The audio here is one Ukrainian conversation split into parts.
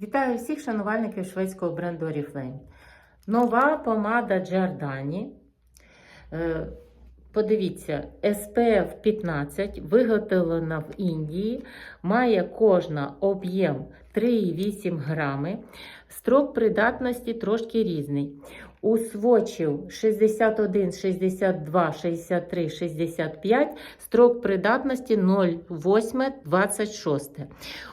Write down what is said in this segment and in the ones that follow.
Вітаю всіх шанувальників шведського бренду Oriflame. Нова помада Giordani. Е, Подивіться, SPF 15 виготовлена в Індії, має кожна об'єм 3,8 грами. Строк придатності трошки різний. У свочів 61, 62, 63, 65 строк придатності 0,8, 26.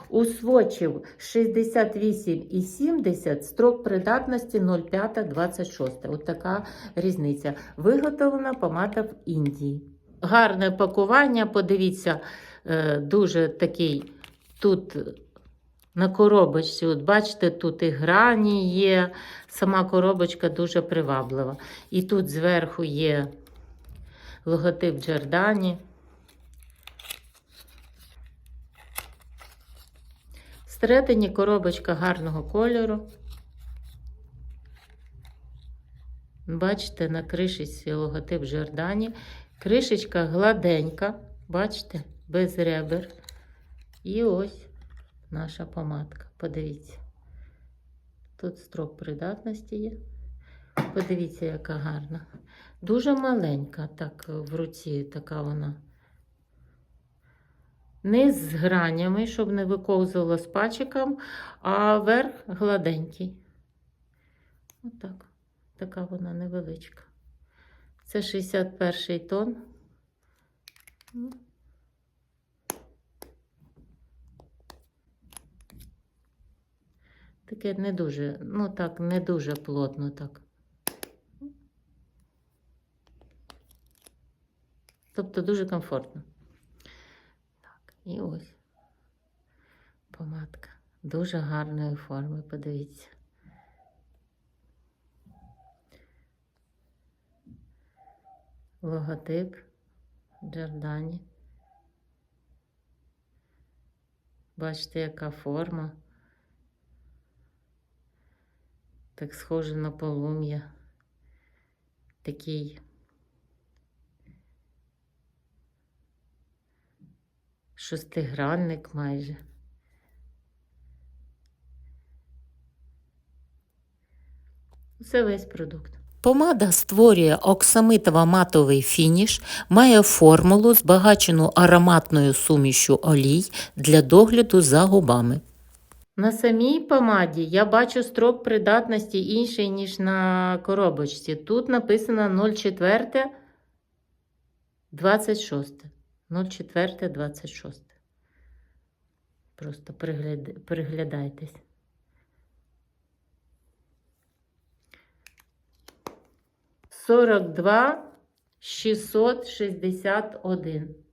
У свочів 68 і 70 строк придатності 0,5, 26. От така різниця. Виготовлена помада в Індії. Гарне пакування, подивіться, е, дуже такий тут на коробочці. От бачите, тут і грані є. Сама коробочка дуже приваблива. І тут зверху є логотип Джордані. Всередині коробочка гарного кольору. Бачите, на кришечці логотип Жордані. Кришечка гладенька, бачите, без ребер. І ось наша помадка. Подивіться. Тут строк придатності є. Подивіться, яка гарна. Дуже маленька, так в руці така вона. Не з гранями, щоб не виковзувала з пачиком, а верх гладенький. Отак. Така вона невеличка. Це 61 тон. Таке не дуже, ну так, не дуже плотно так. Тобто дуже комфортно. Так, і ось помадка. Дуже гарної форми, подивіться. Логотип Джордані. Бачите, яка форма. Так схоже на полум'я. Такий шестигранник майже. Це весь продукт. Помада створює оксамитово-матовий фініш, має формулу, збагачену ароматною сумішю олій для догляду за губами. На самій помаді я бачу строк придатності інший, ніж на коробочці. Тут написано 04 26. 04 26. Просто пригляд... приглядайтесь. Сорок два шістсот шістдесят один.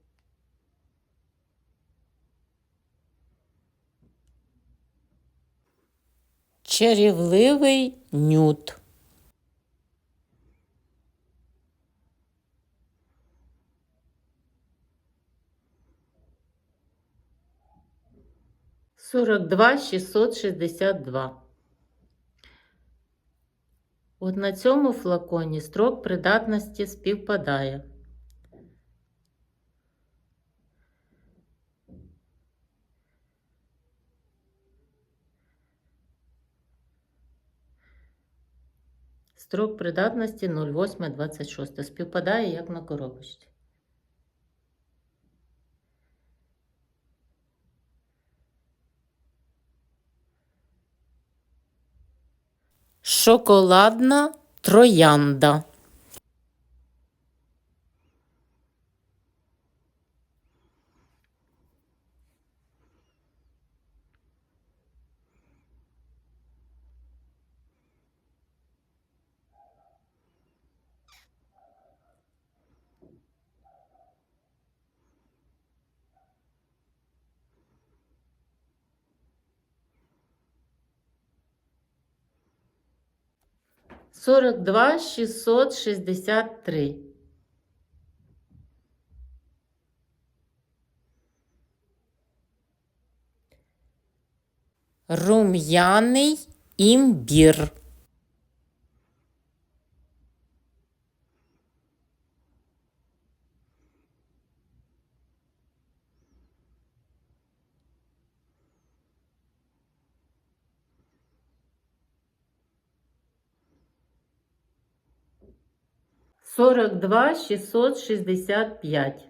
Чарівливий нюд. Сорок два шістсот шістдесят два. От на цьому флаконі строк придатності співпадає. Строк придатності 0826. Співпадає як на коробочці. Шоколадна троянда. Сорок два шістсот шістдесят три. Рум'яний імбір. 42 665.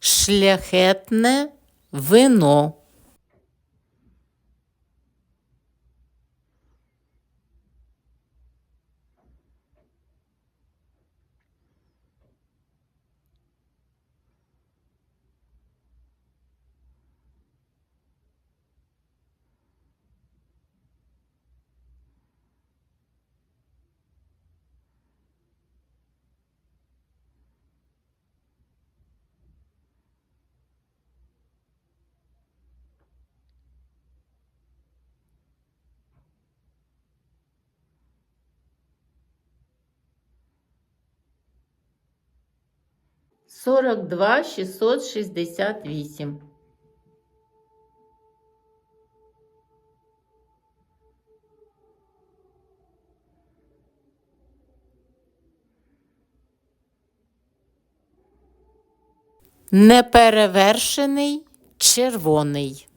Шляхетне вино. Сорок два шістсот шістдесят вісім. Неперевершений червоний.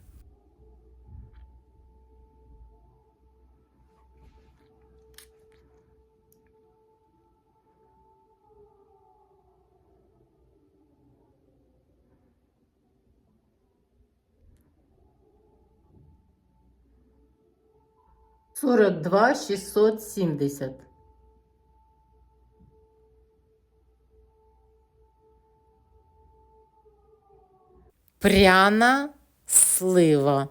Сорок два шістсот сімдесят. Пряна слива.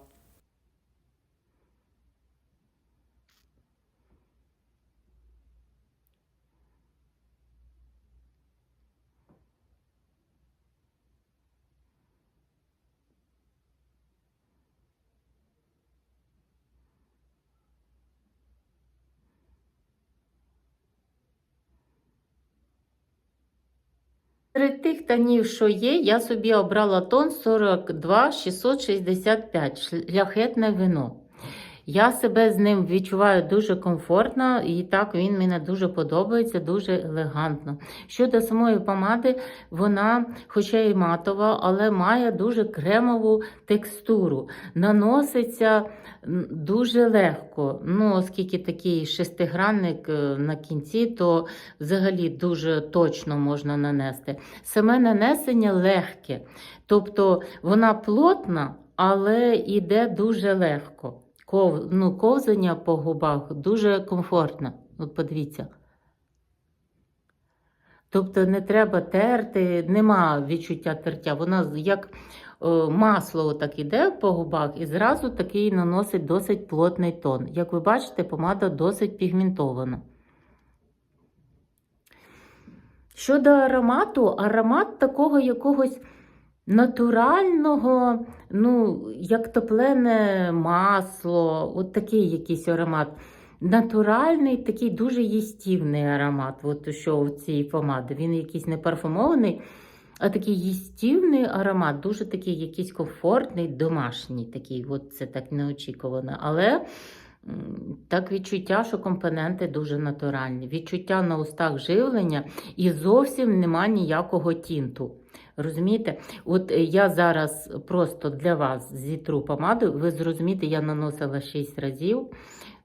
Серед тих тонів, що є, я собі обрала тон 42 665 шляхетне вино. Я себе з ним відчуваю дуже комфортно, і так він мені дуже подобається, дуже елегантно. Щодо самої помади, вона, хоча і матова, але має дуже кремову текстуру. Наноситься дуже легко. Ну, оскільки такий шестигранник е, на кінці, то взагалі дуже точно можна нанести. Саме нанесення легке, тобто вона плотна, але йде дуже легко. Ков, ну, ковзання по губах дуже комфортно. От подивіться. Тобто не треба терти, нема відчуття тертя. Вона як е, масло так іде по губах і зразу такий наносить досить плотний тон. Як ви бачите, помада досить пігментована. Щодо аромату, аромат такого якогось натурального, ну, як топлене масло, от такий якийсь аромат. Натуральний, такий дуже їстівний аромат, от що в цій помаді. Він якийсь не парфумований, а такий їстівний аромат, дуже такий якийсь комфортний, домашній. такий, от Це так неочікувано. Але так відчуття, що компоненти дуже натуральні. Відчуття на устах живлення і зовсім нема ніякого тінту. Розумієте? От е, я зараз просто для вас зітру помаду, ви зрозумієте, я наносила 6 разів.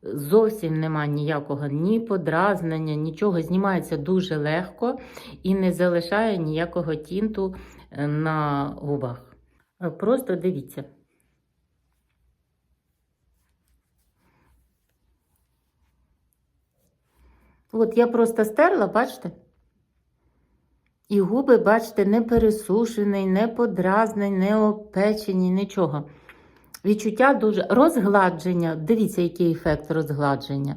Зовсім нема ніякого ні подразнення, нічого знімається дуже легко і не залишає ніякого тінту е, на губах. Е, Просто дивіться. От я просто стерла, бачите? І губи, бачите, не пересушені, не подразнені, не опечені, нічого. Відчуття дуже розгладження. Дивіться, який ефект розгладження.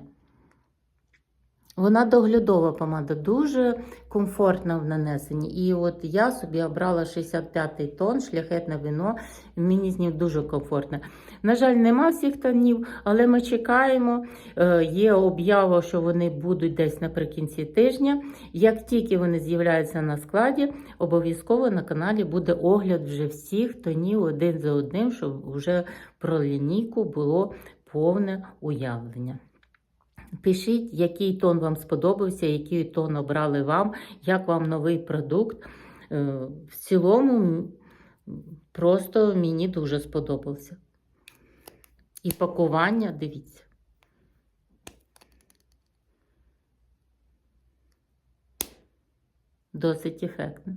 Вона доглядова помада, дуже комфортна в нанесенні. І от я собі обрала 65-й тон, шляхетне вино. Мені з ним дуже комфортно. На жаль, нема всіх тонів, але ми чекаємо. Е, Є об'ява, що вони будуть десь наприкінці тижня. Як тільки вони з'являються на складі, обов'язково на каналі буде огляд вже всіх тонів один за одним, щоб вже про лінійку було повне уявлення. Пишіть, який тон вам сподобався, який тон обрали вам, як вам новий продукт. Е, В цілому просто мені дуже сподобався. І пакування, дивіться. Досить ефектно.